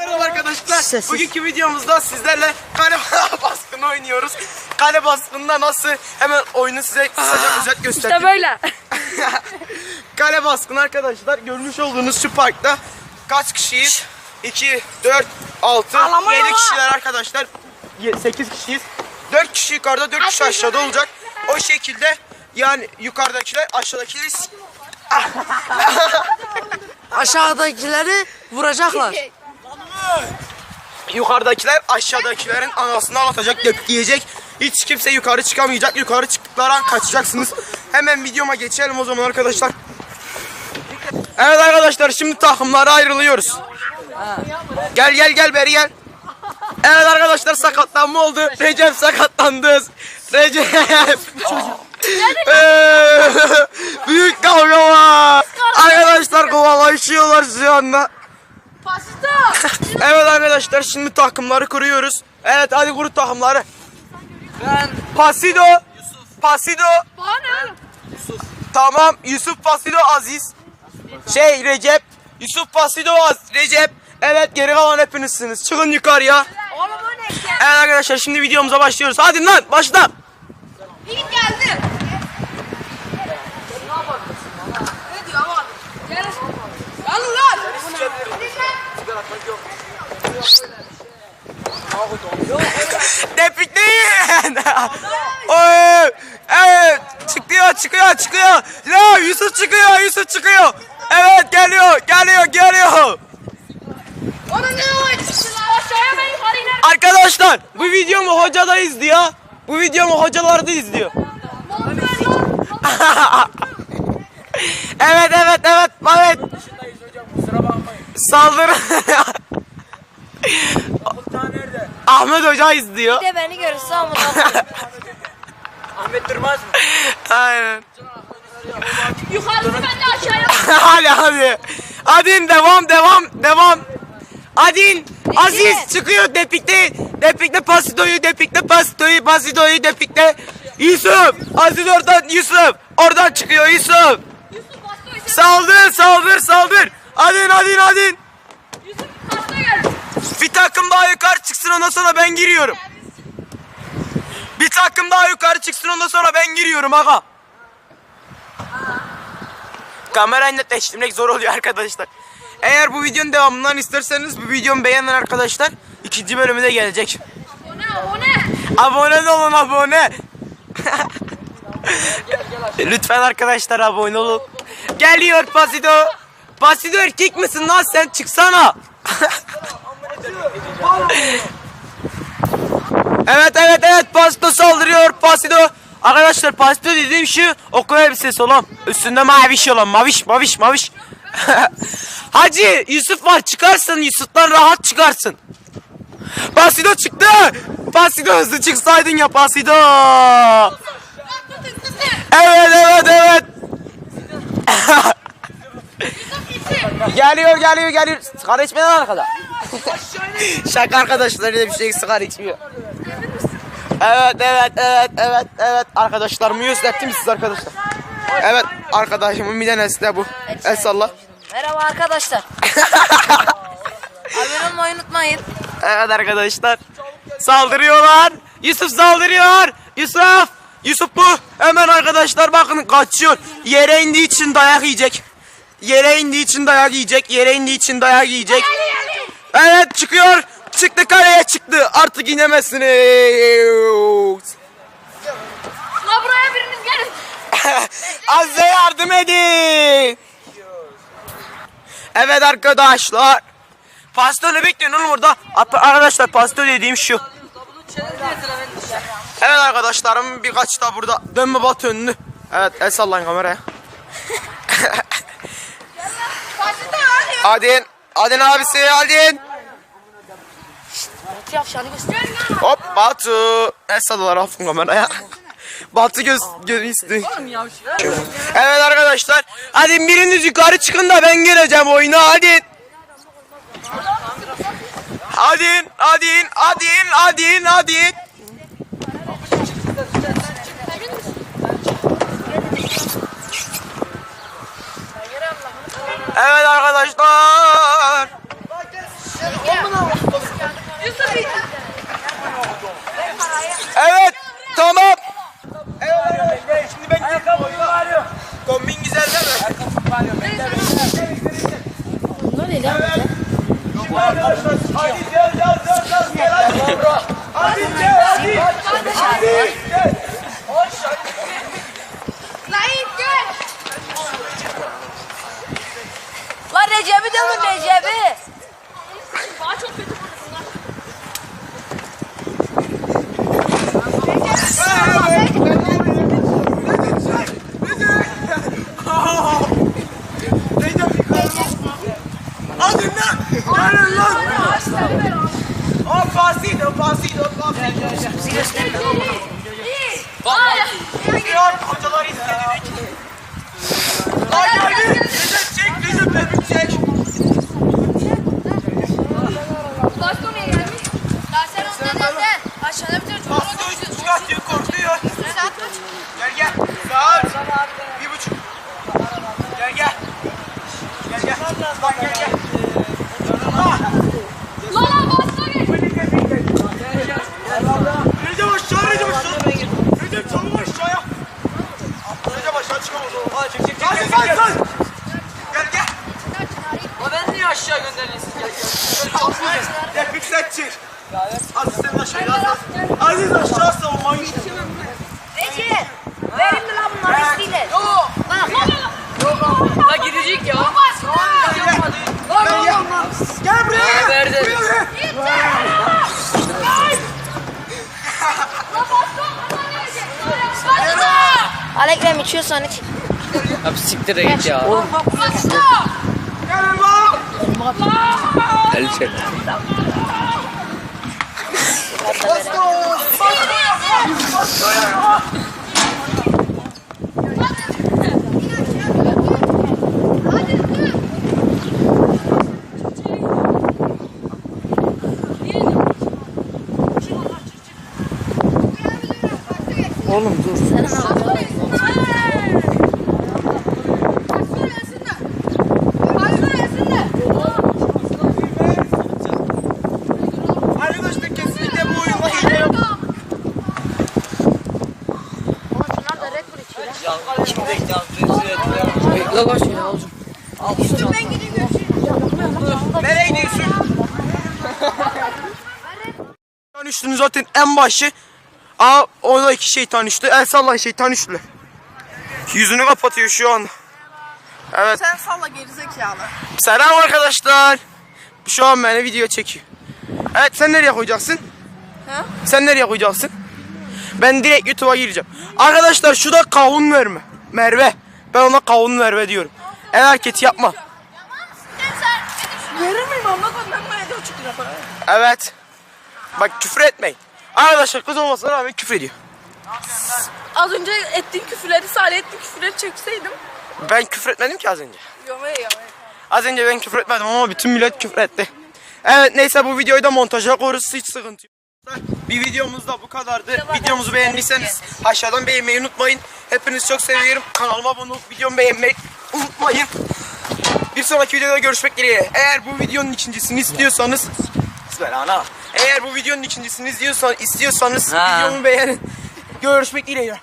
Merhaba arkadaşlar. Sessiz. Bugünkü videomuzda sizlerle kale baskını oynuyoruz. Kale baskınında nasıl hemen oyunu size kısaca özet göstereyim. İşte böyle. Kale baskını arkadaşlar görmüş olduğunuz şu parkta kaç kişiyiz? 2, 4, 6, Ağlama 7 ya. kişiler arkadaşlar. 8 kişiyiz. 4 kişi yukarıda 4 kişi aşağıda olacak. O şekilde yani yukarıdakiler aşağıdakiler Aşağıdakileri vuracaklar. Yukarıdakiler aşağıdakilerin anasını anlatacak, dökleyecek. Hiç kimse yukarı çıkamayacak. Yukarı çıktıkları an kaçacaksınız. Hemen videoma geçelim o zaman arkadaşlar. Evet arkadaşlar şimdi takımlara ayrılıyoruz. Gel gel gel beri gel. Evet arkadaşlar sakatlanma oldu. Recep sakatlandı. Recep. Ee, Büyük kavga var. Arkadaşlar kovalaşıyorlar şu anda. Evet arkadaşlar şimdi takımları kuruyoruz. Evet hadi kur takımları. Ben Pasido. Pasido. Tamam Yusuf Pasido Aziz. Şey Recep. Yusuf Pasido Az Recep. Evet geri kalan hepinizsiniz. Çıkın yukarıya. Evet arkadaşlar şimdi videomuza başlıyoruz. Hadi lan başla. Depikleyin. Oy. Evet. Çıkıyor çıkıyor çıkıyor. Yusuf çıkıyor Yusuf çıkıyor. Evet geliyor geliyor geliyor. Arkadaşlar bu videomu hoca da izliyor. Bu videomu hocalar da izliyor. evet evet evet evet. Saldırı. Ahmet Hoca izliyor. Bir de beni görürse ama Ahmet Durmaz mı? Aynen. Yukarısı ben de aşağıya hadi hadi. Hadi devam devam devam. Hadi Aziz çıkıyor depikte. Depikte pasitoyu depikte pasitoyu pasitoyu depikte. Yusuf Aziz oradan Yusuf. Oradan çıkıyor Yusuf. Saldır saldır saldır. Hadi hadi hadi. Yusuf. Bir takım daha yukarı çıksın ondan sonra ben giriyorum. Bir takım daha yukarı çıksın ondan sonra ben giriyorum aga. Kamerayı netleştirmek zor oluyor arkadaşlar. Eğer bu videonun devamından isterseniz bu videomu beğenin arkadaşlar. İkinci bölümü de gelecek. Abone abone. Abone olun abone. Lütfen arkadaşlar abone olun. Geliyor Pasido. Pasido erkek misin lan sen çıksana. evet evet evet Pasido saldırıyor Pasido. Arkadaşlar Pasido dediğim şu okul elbisesi olan. Üstünde maviş olan maviş maviş maviş. Hacı Yusuf var çıkarsın Yusuf'tan rahat çıkarsın. Pasido çıktı. Pasido hızlı çıksaydın ya Pasido. Evet evet evet. geliyor geliyor geliyor. Sigara içmeyen arkada. Şaka arkadaşlar bir şey sigara içmiyor. Evet evet evet evet evet arkadaşlarımı gösterdim siz arkadaşlar. Evet arkadaşımın bir tanesi de bu. El salla. Merhaba arkadaşlar. Abone olmayı unutmayın. Evet arkadaşlar. Saldırıyorlar. Yusuf saldırıyor. Yusuf. Yusuf bu. Hemen arkadaşlar bakın kaçıyor. Yere indiği için dayak yiyecek. Yere indiği için dayak yiyecek. Yere indiği için dayak yiyecek. Evet çıkıyor. Çıktı kaleye çıktı. Artık inemezsiniz. La buraya biriniz gelin. Azze yardım edin. Evet arkadaşlar. Pasta ne bekliyorsun oğlum? At- Arkadaşlar pasta dediğim şu. Evet arkadaşlarım birkaç da burada. Dönme bat önünü. Evet el sallayın kameraya. Adin. Adin abisi Adin. Batu yavşanı göster. Hop Batu. El sallalar affın kameraya. Batu göz, göz üstü. Evet arkadaşlar. Hadi biriniz yukarı çıkın da ben gireceğim oyuna hadi. Hadi, hadi, hadi, hadi, hadi. Evet arkadaşlar. Hadi gel gel gel gel gel hadi. Hadi gel hadi. Hadi gel. Lan gel. Lan Recep'i de vur Recep'i. Daha çok kötü vurursun lan. Hadi lan. Gelin lan. O pasıydı o pasıydı o pasıydı. Yok hocalar istedik. Hadi hadi. Recep çek Recep çek. Bastoneye gelmiş. Ya sen ondan önden. Aşağıda bir tane çocuk Bastı çıkartıyor korkuyor. Gel gel. Saat. Bir buçuk. Gel gel. Gel gel. Lan gel gel. Lan lan bastone. Recep aşağı Recep aşağı. Recep çabuk aşağıya. Recep aşağı çıkamaz o. Hadi çek çek çek. Hadi sen sen. Gel gel. Ben niye aşağı gönderiliyorsun? Gel yükseltçi. Aziz sen aşağıya. Aziz. Aziz aşağı savunmayı. Recep. Verin mi lan bunları istiyle? Yok. Bak. La gidecek ya. Gel gel. Gel gel. Gel buraya. Verdi. Buraya. Alekrem içiyorsan iç. Abi siktir git ya. Gelin lan. El çek. Arkadaşlar kesinlikle bu oyunda hile yok. La koş ya oğlum. Nereye gidiyorsun? Şeytan üçlünün zaten en başı. Aa orada iki şeytan üçlü. El sallan şeytan üçlü. Yüzünü kapatıyor şu an. Evet. Sen salla gerizekalı. Selam arkadaşlar. Şu an beni video çekiyor. Evet sen nereye koyacaksın? Ha? Sen nereye koyacaksın? Ben direkt YouTube'a gireceğim. Arkadaşlar şu da kavun verme. Merve. Ben ona kavun Merve diyorum. El hareketi yapma. Verir miyim bana 4,5 lira para. Evet. Bak küfür etmeyin. Arkadaşlar kız olmasına rağmen küfür ediyor. Az önce ettiğin küfürleri Salih ettiğin küfürleri çekseydim. Ben küfür etmedim ki az önce. Yomaya yomaya. Az önce ben küfür etmedim ama bütün millet küfür etti. Evet neyse bu videoyu da montaja koyarız hiç sıkıntı yok. Bir videomuz da bu kadardı. Videomuzu beğendiyseniz aşağıdan beğenmeyi unutmayın. Hepinizi çok seviyorum. Kanalıma abone olup videomu beğenmeyi unutmayın. Bir sonraki videoda görüşmek dileğiyle. Eğer bu videonun ikincisini istiyorsanız Bismillah. Eğer bu videonun ikincisini istiyorsan, istiyorsanız Ha. videomu beğenin. Görüşmek dileğiyle.